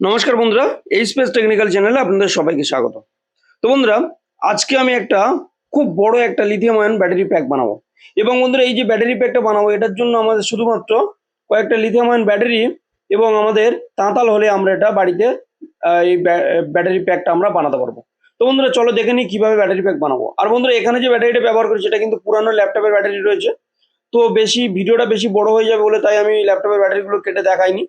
নমস্কার বন্ধুরা, এই স্পেস টেকনিক্যাল চ্যানেলে আপনাদের সবাইকে স্বাগত। তো বন্ধুরা, আজকে আমি একটা খুব বড় একটা লিথিয়াম আয়ন ব্যাটারি প্যাক বানাবো। এবং বন্ধুরা, এই যে ব্যাটারি প্যাকটা বানাবো, এটার জন্য আমাদের শুধুমাত্র কয়েকটা লিথিয়াম আয়ন ব্যাটারি এবং আমাদের তাঁতাল হলে আমরা এটা বাড়িতে এই ব্যাটারি প্যাকটা আমরা বানাতে পারব। তো বন্ধুরা, চলো দেখে নিই কীভাবে ব্যাটারি প্যাক বানাবো। আর বন্ধুরা, এখানে যে ব্যাটারিটা ব্যবহার করছি এটা কিন্তু পুরানো ল্যাপটপের ব্যাটারি রয়েছে। তো বেশি, ভিডিওটা বেশি বড় হয়ে যাবে বলে তাই আমি ল্যাপটপের ব্যাটারিগুলো কেটে দেখাইনি।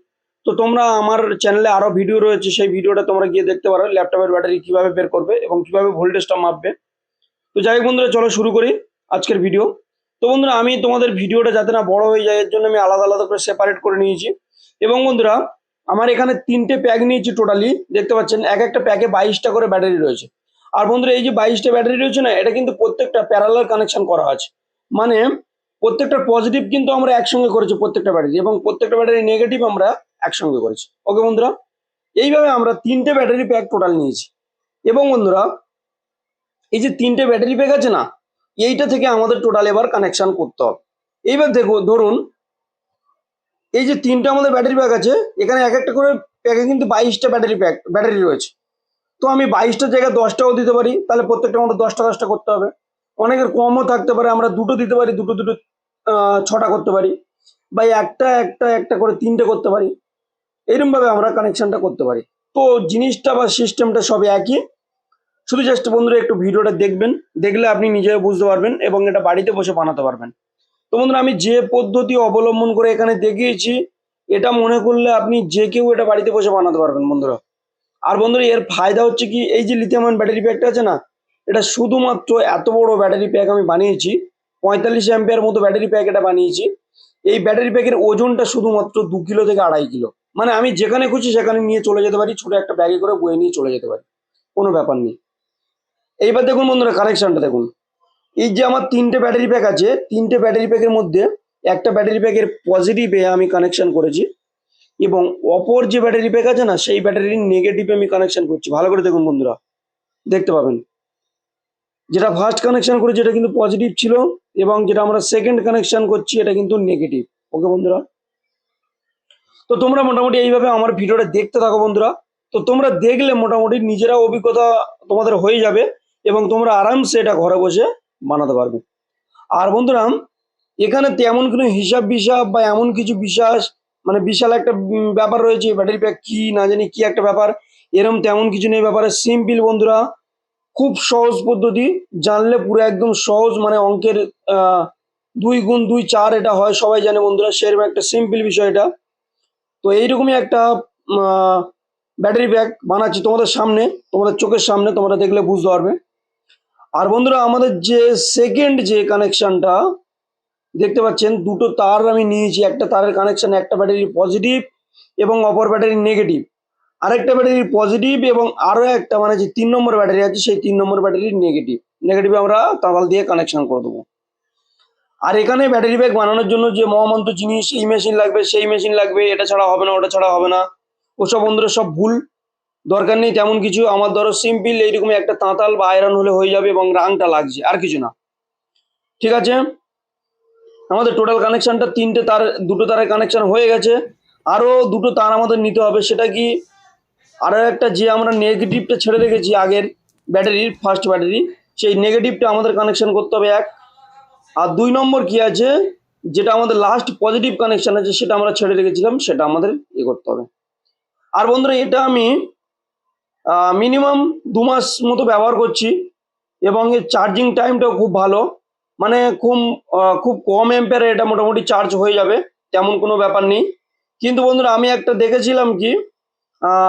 তো তোমরা আমার চ্যানেলে আরও ভিডিও রয়েছে, সেই ভিডিওটা তোমরা গিয়ে দেখতে পারো ল্যাপটপের ব্যাটারি কীভাবে বের করবে এবং কীভাবে ভোল্টেজটা মাপবে। তো যাই হোক বন্ধুরা, চলো শুরু করি আজকের ভিডিও তো বন্ধুরা, আমি তোমাদের ভিডিওটা যাতে না বড় হয়ে যায়, এর জন্য আমি আলাদা আলাদা করে সেপারেট করে নিয়েছি। এবং বন্ধুরা, আমার এখানে তিনটে প্যাক নিয়েছি টোটালি দেখতে পাচ্ছেন? এক একটা প্যাকে বাইশটা করে ব্যাটারি রয়েছে। আর বন্ধুরা, এই যে বাইশটা ব্যাটারি রয়েছে না, এটা কিন্তু প্রত্যেকটা প্যারালাল কানেকশন করা আছে। মানে প্রত্যেকটা পজিটিভ কিন্তু আমরা একসঙ্গে করেছি প্রত্যেকটা ব্যাটারি এবং প্রত্যেকটা ব্যাটারি নেগেটিভ আমরা একসঙ্গে করেছি। ওকে বন্ধুরা, এইভাবে আমরা তিনটে ব্যাটারি প্যাক টোটাল নিয়েছি। এবং বন্ধুরা, এই যে তিনটে ব্যাটারি প্যাক আছে না, এইটা থেকে আমাদের টোটাল এবার কানেকশন করতে হবে। এইবার দেখো, ধরুন, এই যে তিনটা আমাদের ব্যাটারি প্যাক আছে, এখানে এক একটা করে প্যাকে কিন্তু বাইশটা ব্যাটারি প্যাক ব্যাটারি রয়েছে। তো আমি বাইশটার জায়গায় দশটাও দিতে পারি, তাহলে প্রত্যেকটা আমাদের দশটা দশটা করতে হবে। অনেকের কমও থাকতে পারে, আমরা দুটো দিতে পারি, দুটো দুটো ছটা করতে পারি। বা একটা একটা একটা করে তিনটে করতে পারি। এরকম ভাবে আমরা কানেকশনটা করতে পারি। তো জিনিসটা বা সিস্টেমটা সব একই। শুধু জাস্ট বন্ধুরা একটু ভিডিওটা দেখবেন, দেখলে আপনি নিজে বুঝতে পারবেন এবং এটা বাড়িতে বসে বানাতে পারবেন। তো বন্ধুরা আমি যে পদ্ধতি অবলম্বন করে এখানে দেখিয়েছি, এটা মনে করলে আপনি যে কেউ এটা বাড়িতে বসে বানাতে পারবেন বন্ধুরা। আর বন্ধুরা এর ফায়দা হচ্ছে কি, এই যে লিথিয়াম ব্যাটারি প্যাকটা আছে না, এটা শুধুমাত্র এত বড় ব্যাটারি প্যাক আমি বানিয়েছি, পঁয়তাল্লিশ অ্যাম্পিয়ার মতো ব্যাটারি প্যাক এটা বানিয়েছি। এই ব্যাটারি প্যাকের ওজনটা শুধুমাত্র দু কিলো থেকে আড়াই কিলো। মানে আমি যেখানে খুশি সেখানে নিয়ে চলে যেতে পারি, ছোট একটা ব্যাগে করে বয়ে নিয়ে চলে যেতে পারি, কোনো ব্যাপার নেই। এইবার দেখুন বন্ধুরা কানেকশনটা দেখুন। এই যে আমার তিনটে ব্যাটারি প্যাক আছে, তিনটে ব্যাটারি প্যাকের মধ্যে একটা ব্যাটারি প্যাকের পজিটিভে আমি কানেকশন করেছি এবং অপর যে ব্যাটারি প্যাক আছে না, সেই ব্যাটারির নেগেটিভে আমি কানেকশন করছি। ভালো করে দেখুন বন্ধুরা, দেখতে পাবেন। যেটা ফার্স্ট কানেকশন করেছি, এটা কিন্তু পজিটিভ ছিল এবং যেটা আমরা সেকেন্ড কানেকশন করছি, এটা কিন্তু নেগেটিভ ওকে বন্ধুরা? তো তোমরা মোটামুটি এইভাবে আমার ভিডিওটা দেখতে থাকো বন্ধুরা। তো তোমরা দেখলে মোটামুটি নিজেরা অভিজ্ঞতা তোমাদের হয়ে যাবে এবং তোমরা আরামসে এটা ঘরে বসে বানাতে পারবে। আর বন্ধুরা এখানে তেমন কোনো হিসাব বিসাব বা এমন কিছু বিশ্বাস মানে বিশাল একটা ব্যাপার রয়েছে ব্যাটারি প্যাক কি না জানি কি একটা ব্যাপার এরম তেমন কিছু নেই। ব্যাপারে সিম্পল বন্ধুরা খুব সহজ পদ্ধতি জানলে পুরো একদম সহজ মানে অঙ্কের আহ, দুই গুণ দুই চার এটা হয় সবাই জানে বন্ধুরা সেরকম একটা সিম্পল বিষয় এটা। তো এইরকমই একটা ব্যাটারি ব্যাগ বানাচ্ছি তোমাদের সামনে, তোমাদের চোখের সামনে, তোমরা দেখলে বুঝতে পারবে। আর বন্ধুরা, আমাদের যে সেকেন্ড যে কানেকশনটা দেখতে পাচ্ছেন, দুটো তার আমি নিয়েছি, একটা তারের কানেকশন একটা ব্যাটারি পজিটিভ এবং অপর ব্যাটারি নেগেটিভ আরেকটা ব্যাটারি পজিটিভ এবং আরও একটা মানে যে তিন নম্বর ব্যাটারি আছে, সেই তিন নম্বর ব্যাটারি নেগেটিভ নেগেটিভ আমরা তাঁতাল দিয়ে কানেকশন করে দেবো। আর এখানে ব্যাটারি ব্যাগ বানানোর জন্য যে মহামন্ত্র জিনিস এই মেশিন লাগবে, সেই মেশিন লাগবে, এটা ছাড়া হবে না, ওটা ছাড়া হবে না। ওসব বন্ধুরা সব ভুল। দরকার নেই তেমন কিছু। আমার ধরো সিম্পল এইরকম একটা তাঁতাল বা আয়রন হলে হয়ে যাবে এবং রাংটা লাগছে, আর কিছু না। ঠিক আছে? আমাদের টোটাল কানেকশনটা তিনটে তার, দুটো তারের কানেকশন হয়ে গেছে। আরও দুটো তার আমাদের নিতে হবে। সেটা কি? আরও একটা যে আমরা নেগেটিভটা ছেড়ে রেখেছি আগের ব্যাটারির ফার্স্ট ব্যাটারি সেই নেগেটিভটা আমাদের কানেকশান করতে হবে এক। আর দুই নম্বর কি আছে? যেটা আমাদের লাস্ট পজিটিভ কানেকশন আছে, সেটা আমরা ছেড়ে রেখেছিলাম, সেটা আমাদের ইয়ে করতে হবে। আর বন্ধুরা, এটা আমি মিনিমাম দু মাস মতো ব্যবহার করছি, এবং এর চার্জিং টাইমটাও খুব ভালো। মানে খুব খুব কম এম্পেয়ারে এটা মোটামুটি চার্জ হয়ে যাবে, তেমন কোনো ব্যাপার নেই। কিন্তু বন্ধুরা, আমি একটা দেখেছিলাম কি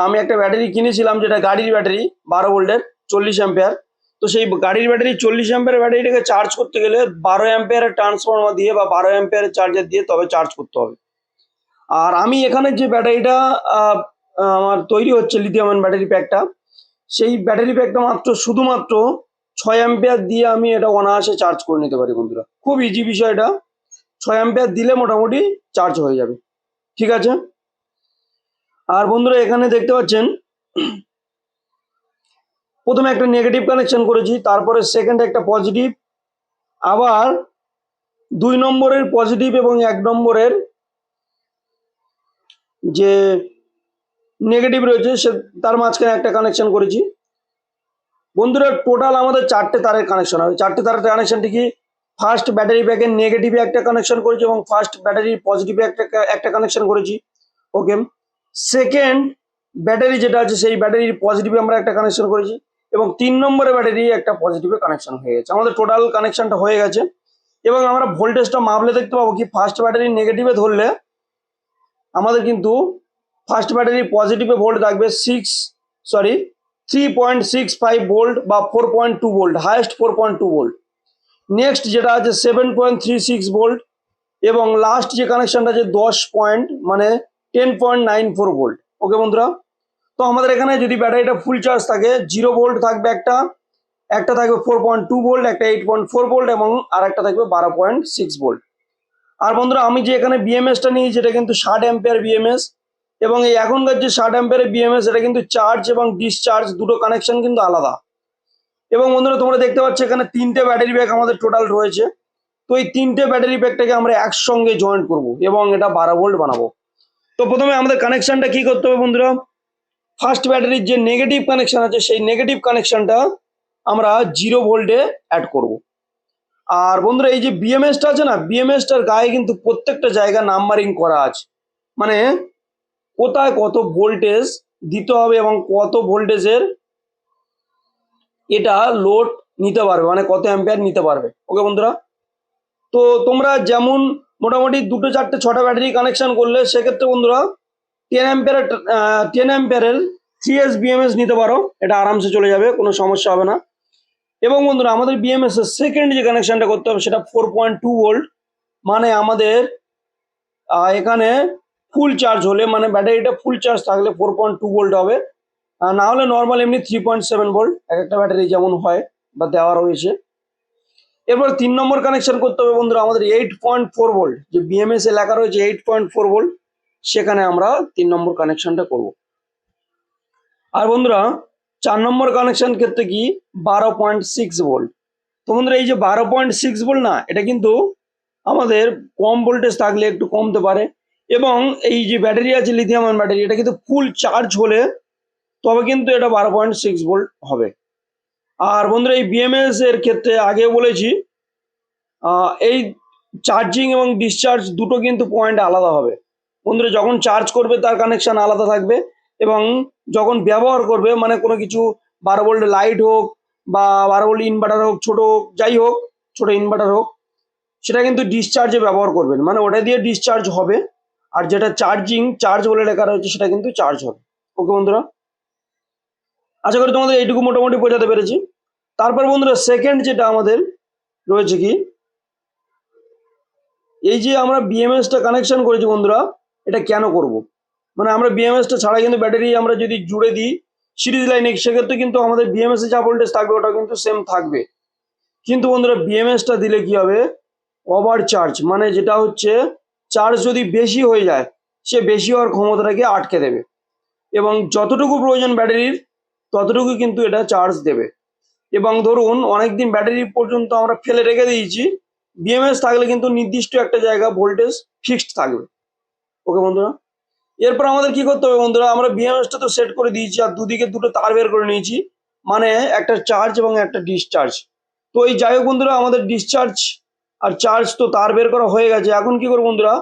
আমি একটা ব্যাটারি কিনেছিলাম, যেটা গাড়ির ব্যাটারি বারো ভোল্টের চল্লিশ অ্যাম্পেয়ার তো সেই গাড়ির ব্যাটারি চল্লিশ অ্যাম্পেয়ার ব্যাটারিটাকে চার্জ করতে গেলে বারো অ্যাম্পেয়ারের ট্রান্সফর্মার দিয়ে বা বারো অ্যাম্পেয়ারের চার্জার দিয়ে তবে চার্জ করতে হবে। আর আমি এখানে যে ব্যাটারিটা আমার তৈরি হচ্ছে লিথিয়াম ব্যাটারি প্যাকটা সেই ব্যাটারি প্যাকটা মাত্র শুধুমাত্র ছয় অ্যাম্পিয়ার দিয়ে আমি এটা অনায়াসে চার্জ করে নিতে পারি বন্ধুরা। খুব ইজি বিষয় এটা। ছয় অ্যাম্পিয়ার দিলে মোটামুটি চার্জ হয়ে যাবে। ঠিক আছে? আর বন্ধুরা এখানে দেখতে পাচ্ছেন প্রথমে একটা নেগেটিভ কানেকশন করেছি, তারপরে সেকেন্ড একটা পজিটিভ আবার দুই নম্বরের পজিটিভ এবং এক নম্বরের যে নেগেটিভ রয়েছে, সে তার মাঝখানে একটা কানেকশন করেছি। বন্ধুরা টোটাল আমাদের চারটে তারের কানেকশন হবে। চারটে তারের কানেকশনটি কি? ফার্স্ট ব্যাটারি ব্যাগের নেগেটিভে একটা কানেকশন করেছি এবং ফার্স্ট ব্যাটারির পজিটিভে একটা একটা কানেকশন করেছি। ওকে সেকেন্ড ব্যাটারি যেটা আছে, সেই ব্যাটারির পজিটিভে আমরা একটা কানেকশন করেছি। এবং তিন নম্বরের ব্যাটারি একটা পজিটিভে কানেকশন হয়ে গেছে। আমাদের টোটাল কানেকশনটা হয়ে গেছে। এবং আমরা ভোল্টেজটা মাপলে দেখতে পাবো কি ফার্স্ট ব্যাটারি নেগেটিভে ধরলে আমাদের কিন্তু ফার্স্ট ব্যাটারি পজিটিভে ভোল্ট থাকবে six sorry three point six five volt বা four point two volt highest four point two volt next যেটা আছে seven point three six volt এবং লাস্ট যে কানেকশনটা আছে দশ পয়েন্ট মানে ten point nine four volt okay বন্ধুরা? তো আমাদের এখানে যদি ব্যাটারিটা ফুল চার্জ থাকে জিরো ভোল্ট থাকবে একটা একটা থাকবে ফোর পয়েন্ট টু ভোল্ট একটা এইট পয়েন্ট ফোর ভোল্ট এবং আর একটা থাকবে বারো পয়েন্ট সিক্স ভোল্ট আর বন্ধুরা, আমি যে এখানে বিএমএসটা নিয়েছি এটা কিন্তু ষাট অ্যাম্পিয়ার বিএমএস এবং এই এখনকার যে ষাট অ্যাম্পিয়ারের বিএমএস এটা কিন্তু চার্জ এবং ডিসচার্জ দুটো কানেকশন কিন্তু আলাদা। এবং বন্ধুরা, তোমরা দেখতে পাচ্ছ এখানে তিনটে ব্যাটারি ব্যাগ আমাদের টোটাল রয়েছে। তো এই তিনটে ব্যাটারি ব্যাগটাকে আমরা একসঙ্গে জয়েন্ট করব এবং এটা বারো ভোল্ট বানাবো। তো প্রথমে আমাদের কানেকশনটা কি করতে হবে বন্ধুরা? ফার্স্ট ব্যাটারির যে নেগেটিভ কানেকশন আছে, সেই নেগেটিভ কানেকশনটা আমরা জিরো ভোল্টে অ্যাড করব। আর বন্ধুরা, এই যে বিএমএসটা আছে না বিএমএসটার গায়ে কিন্তু প্রত্যেকটা জায়গা নাম্বারিং করা আছে। মানে কোথায় কত ভোল্টেজ দিতে হবে এবং কত ভোল্টেজের এটা লোড নিতে পারবে মানে কত অ্যাম্পিয়ার নিতে পারবে। ওকে বন্ধুরা? তো তোমরা যেমন মোটামুটি দুটো, চারটে, ছটা ব্যাটারি কানেকশন করলে, সেক্ষেত্রে বন্ধুরা টেন অ্যাম্পিয়ারের টেন অ্যাম্পিয়ারের থ্রি এস বিএমএস নিতে পারো। এটা আরামসে চলে যাবে, কোনো সমস্যা হবে না। এবং বন্ধুরা, আমাদের বিএমএস এর সেকেন্ড যে কানেকশনটা করতে হবে, সেটা ফোর পয়েন্ট টু ভোল্ট মানে আমাদের এখানে ফুল চার্জ হলে মানে ব্যাটারিটা ফুল চার্জ থাকলে ফোর পয়েন্ট টু ভোল্ট হবে। না হলে নর্মাল এমনি থ্রি পয়েন্ট সেভেন ভোল্ট এক একটা ব্যাটারি যেমন হয় বা দেওয়া রয়েছে। এরপর তিন নম্বর কানেকশন করতে হবে বন্ধুরা, আমাদের এইট পয়েন্ট ফোর ভোল্ট যে বিএমএস এ লেখা রয়েছে এইট পয়েন্ট ফোর ভোল্ট সেখানে আমরা তিন নম্বর কানেকশনটা করব। আর বন্ধুরা, চার নম্বর কানেকশন ক্ষেত্রে কি? বারো পয়েন্ট সিক্স ভোল্ট তো বন্ধুরা, এই যে বারো পয়েন্ট সিক্স ভোল্ট না, এটা কিন্তু আমাদের কম ভোল্টেজ থাকলে একটু কমতে পারে। এবং এই যে ব্যাটারি আছে লিথিয়াম ব্যাটারি, এটা কিন্তু ফুল চার্জ হলে তবে কিন্তু এটা বারো পয়েন্ট সিক্স ভোল্ট হবে। আর বন্ধুরা, এই বিএমএস এর ক্ষেত্রে আগে বলেছি এই চার্জিং এবং ডিসচার্জ দুটো কিন্তু পয়েন্ট আলাদা হবে। বন্ধুরা, যখন চার্জ করবে, তার কানেকশন আলাদা থাকবে এবং যখন ব্যবহার করবে মানে কোনো কিছু বারো ভোল্ট লাইট হোক বা বারো ভোল্ট ইনভার্টার হোক, ছোট যাই হোক, ছোট ইনভার্টার হোক, সেটা কিন্তু ডিসচার্জে ব্যবহার করবেন। মানে ওটা দিয়ে ডিসচার্জ হবে আর যেটা চার্জিং চার্জ বলে লেখা রয়েছে, সেটা কিন্তু চার্জ হবে। ওকে বন্ধুরা? আশা করি তোমাদের এইটুকু মোটামুটি বোঝাতে পেরেছি। তারপর বন্ধুরা সেকেন্ড যেটা আমাদের রয়েছে কি? এই যে আমরা বিএমএসটা কানেকশন করেছি বন্ধুরা এটা কেন করব? মানে আমরা বিএমএসটা ছাড়া কিন্তু ব্যাটারি আমরা যদি জুড়ে দিই, সিরিজ লাইনে, সেক্ষেত্রে কিন্তু আমাদের বিএমএস এ যা ভোল্টেজ থাকবে ওটা কিন্তু সেম থাকবে। কিন্তু বন্ধুরা বিএমএসটা দিলে কি হবে? ওভার চার্জ মানে যেটা হচ্ছে চার্জ যদি বেশি হয়ে যায়, সে বেশি হওয়ার ক্ষমতাটাকে আটকে দেবে। এবং যতটুকু প্রয়োজন ব্যাটারির, ততটুকু কিন্তু এটা চার্জ দেবে। এবং ধরুন, অনেকদিন ব্যাটারি পর্যন্ত আমরা ফেলে রেখে দিয়েছি বিএমএস থাকলে কিন্তু নির্দিষ্ট একটা জায়গা ভোল্টেজ ফিক্সড থাকবে। ওকে বন্ধুরা? এরপর আমাদের কি করতে হবে বন্ধুরা? আমরা বিএমএসটা তো সেট করে দিয়েছি আর দুদিকে দুটো তার বের করে নিয়েছি। মানে একটা চার্জ এবং একটা ডিসচার্জ তো এই যাই হোক বন্ধুরা, আমাদের ডিসচার্জ আর চার্জ তো তার বের করা হয়ে গেছে। এখন কি করব বন্ধুরা?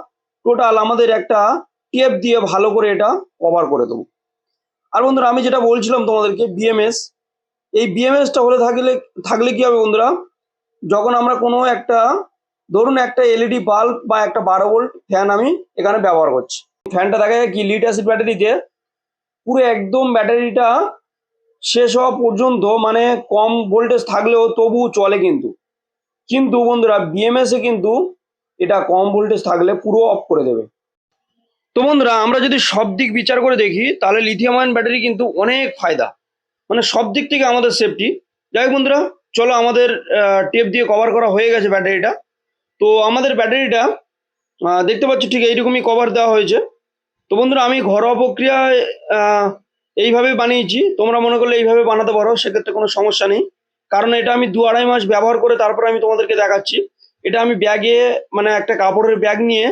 টোটাল আমাদের একটা টেপ দিয়ে ভালো করে এটা কভার করে দেবো। আর বন্ধুরা, আমি যেটা বলছিলাম তোমাদেরকে বিএমএস এই বিএমএসটা হলে থাকলে থাকলে কি হবে বন্ধুরা? যখন আমরা কোনো একটা ধরুন একটা এলইডি বাল্ব বা একটা বারো ভোল্ট ফ্যান আমি এখানে ব্যবহার করছি। ফ্যানটা দেখা যায় কি লিড অ্যাসিড ব্যাটারিতে পুরো একদম ব্যাটারিটা শেষ হওয়া পর্যন্ত মানে কম ভোল্টেজ থাকলেও তবু চলে কিন্তু। কিন্তু বন্ধুরা বিএমএস এ কিন্তু এটা কম ভোল্টেজ থাকলে পুরো অফ করে দেবে। তো বন্ধুরা, আমরা যদি সব দিক বিচার করে দেখি, তাহলে লিথিয়াম আয়ন ব্যাটারি কিন্তু অনেক ফায়দা। মানে সব দিক থেকে আমাদের সেফটি যাই বন্ধুরা, চলো আমাদের টেপ দিয়ে কভার করা হয়ে গেছে ব্যাটারিটা তো আমাদের ব্যাটারিটা দেখতে পাচ্ছ ঠিক এইরকমই কভার দেওয়া হয়েছে। তো বন্ধুরা, আমি ঘরোয়া প্রক্রিয়ায় এইভাবে বানিয়েছি। তোমরা মনে করলে এইভাবে বানাতে পারো, সেক্ষেত্রে কোনো সমস্যা নেই। কারণ এটা আমি দু আড়াই মাস ব্যবহার করে তারপরে আমি তোমাদেরকে দেখাচ্ছি। এটা আমি ব্যাগে মানে একটা কাপড়ের ব্যাগ নিয়ে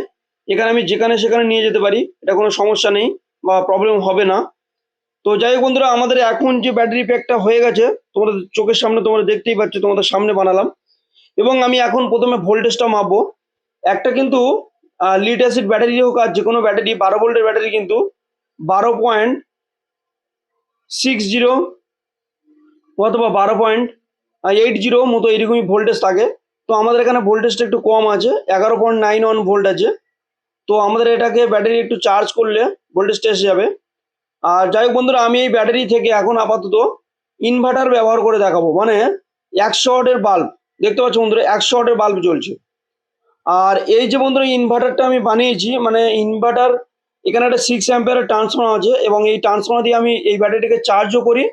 এখানে আমি যেখানে সেখানে নিয়ে যেতে পারি। এটা কোনো সমস্যা নেই বা প্রবলেম হবে না। তো যাই হোক বন্ধুরা, আমাদের এখন যে ব্যাটারি প্যাকটা হয়ে গেছে, তোমাদের চোখের সামনে তোমরা দেখতেই পাচ্ছ, তোমাদের সামনে বানালাম। এবং আমি এখন প্রথমে ভোল্টেজটা মাপবো। একটা কিন্তু লিড অ্যাসিড ব্যাটারি হোক আর যে কোনো ব্যাটারি বারো ভোল্টের ব্যাটারি কিন্তু বারো পয়েন্ট সিক্স জিরো অথবা বারো পয়েন্ট এইট জিরো মতো এরকমই ভোল্টেজ থাকে। তো আমাদের এখানে ভোল্টেজটা একটু কম আছে, এগারো পয়েন্ট নাইন ওয়ান ভোল্ট আছে। তো আমাদের এটাকে ব্যাটারি একটু চার্জ করলে ভোল্টেজটা এসে যাবে। আর যাই হোক বন্ধুরা, আমি এই ব্যাটারি থেকে এখন আপাতত ইনভার্টার ব্যবহার করে দেখাবো। মানে একশো ওয়াটের বাল্ব দেখতে পাচ্ছ বন্ধুরা, একশো ওয়াটের বাল্ব জ্বলছে। আর এই যে বন্ধুরা ইনভার্টারটা আমি বানিয়েছি মানে ইনভার্টার এখানে একটা সিক্স অ্যাম্পিয়ারের ট্রান্সফর্মার আছে এবং এই ট্রান্সফর্মার দিয়ে আমি এই ব্যাটারিটাকে চার্জও করি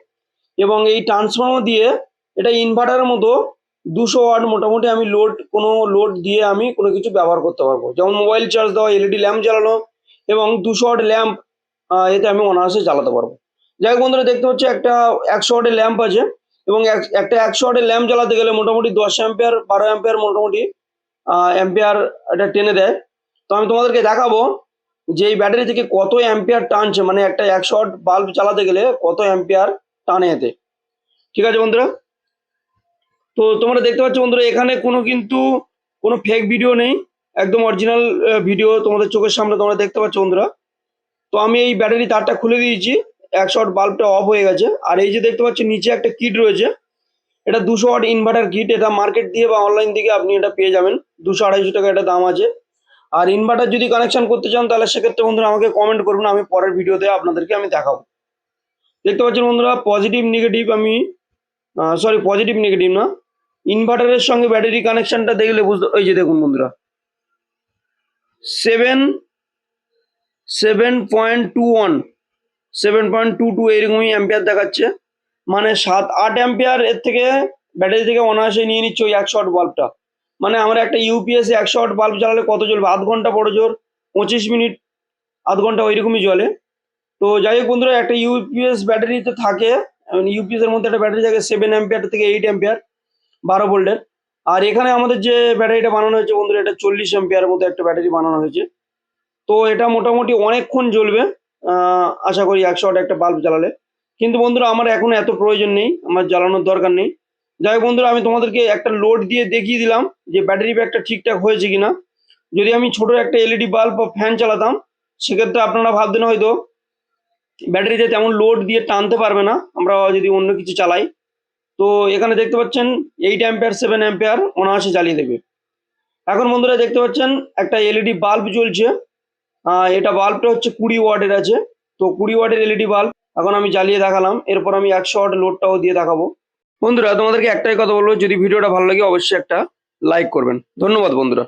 এবং এই ট্রান্সফর্মার দিয়ে এটা ইনভার্টারের মতো দুশো ওয়াট মোটামুটি আমি লোড কোনো লোড দিয়ে আমি কোনো কিছু ব্যবহার করতে পারব। যেমন মোবাইল চার্জ দেওয়া এলইডি ল্যাম্প জ্বালানো এবং দুশো ওয়াট ল্যাম্প এতে আমি অনায়াসে জ্বালাতে পারব। যাই হোক বন্ধুরা, দেখতে হচ্ছে একটা একশো ওয়াটের ল্যাম্প আছে। এবং এক- একটা একশো ওয়াটের ল্যাম্প জ্বালাতে গেলে মোটামুটি দশ অ্যাম্পিয়ার বারো অ্যাম্পিয়ার মোটামুটি অ্যাম্পিয়ার এটা টেনে দেয়। তো আমি তোমাদেরকে দেখাবো যে এই ব্যাটারি থেকে কত অ্যাম্পিয়ার টানছে। মানে একটা একশো ওয়াট বাল্ব চালাতে গেলে কত অ্যাম্পিয়ার টানে এতে। ঠিক আছে বন্ধুরা? তো তোমরা দেখতে পাচ্ছ বন্ধুরা, এখানে কোনো কিন্তু কোনো ফেক ভিডিও নেই। একদম অরিজিনাল ভিডিও তোমাদের চোখের সামনে তোমরা দেখতে পাচ্ছ বন্ধুরা। তো আমি এই ব্যাটারি তারটা খুলে দিয়েছি। একশো ওয়াট বাল্বটা অফ হয়ে গেছে। আর এই যে দেখতে পাচ্ছি নিচে একটা কিট রয়েছে। এটা দুশো ওয়াট ইনভার্টার কিট এটা মার্কেট দিয়ে বা অনলাইন থেকে আপনি এটা পেয়ে যাবেন। দুশো আড়াইশো টাকা এটা দাম আছে। আর ইনভার্টার যদি কানেকশন করতে চান, তাহলে সেক্ষেত্রে বন্ধুরা আমাকে কমেন্ট করবেন আমি পরের ভিডিওতে আপনাদেরকে আমি দেখাবো। দেখতে পাচ্ছেন বন্ধুরা পজিটিভ নেগেটিভ আমি সরি পজিটিভ নেগেটিভ না। ইনভার্টারের সঙ্গে ব্যাটারি কানেকশনটা দেখলে বুঝতে ওই যে দেখুন বন্ধুরা। Seven seven point two one seven point two two এরকমই অ্যাম্পিয়ার দেখাচ্ছে। মানে সাত আট অ্যাম্পিয়ার এর থেকে ব্যাটারি থেকে অনায়াসে নিয়ে নিচ্ছে ওই একশো ওয়াট বাল্বটা মানে আমরা একটা ইউপিএস একশো ওয়াট বাল্ব জ্বালালে কত জ্বলবে? আধ ঘণ্টা বড় জোর, পঁচিশ মিনিট, আধ ঘণ্টা ওইরকমই জ্বলে। তো যাই হোক বন্ধুরা, একটা ইউপিএস ব্যাটারিতে থাকে ইউপিএস এর মধ্যে একটা ব্যাটারি থাকে সেভেন অ্যাম্পিয়ার থেকে এইট অ্যাম্পিয়ার বারো ভোল্টের আর এখানে আমাদের যে ব্যাটারিটা বানানো হয়েছে বন্ধুরা, এটা চল্লিশ অ্যাম্পিয়ার মতো একটা ব্যাটারি বানানো হয়েছে। তো এটা মোটামুটি অনেকক্ষণ জ্বলবে। আশা করি একশো ওয়াট একটা বাল্ব জ্বালালে। কিন্তু বন্ধুরা, আমার এখন এত প্রয়োজন নেই, আমার জ্বালানোর দরকার নেই। যাই হোক বন্ধুরা, আমি তোমাদেরকে একটা লোড দিয়ে দেখিয়ে দিলাম যে ব্যাটারি ব্যাগটা ঠিকঠাক হয়েছে কিনা। যদি আমি ছোট একটা এলইডি বাল্ব বা ফ্যান চালাতাম, সেক্ষেত্রে আপনারা ভাবতেন হয়তো ব্যাটারিতে তেমন লোড দিয়ে টানতে পারবে না। আমরা যদি অন্য কিছু চালাই। তো এখানে দেখতে পাচ্ছেন এইট অ্যাম্পিয়ার সেভেন অ্যাম্পিয়ার অনায়াসে জ্বালিয়ে দেবে। এখন বন্ধুরা দেখতে পাচ্ছেন, একটা এলইডি বাল্ব জ্বলছে। এটা বাল্বটা হচ্ছে কুড়ি ওয়াটের আছে। তো কুড়ি ওয়াটের এলইডি বাল্ব এখন আমি জ্বালিয়ে দেখালাম। এরপর আমি একশো ওয়াট লোডটাও দিয়ে দেখাবো। বন্ধুরা, তোমাদেরকে একটাই কথা বলব, যদি ভিডিওটা ভালো লাগে অবশ্যই একটা লাইক করবেন। ধন্যবাদ বন্ধুরা।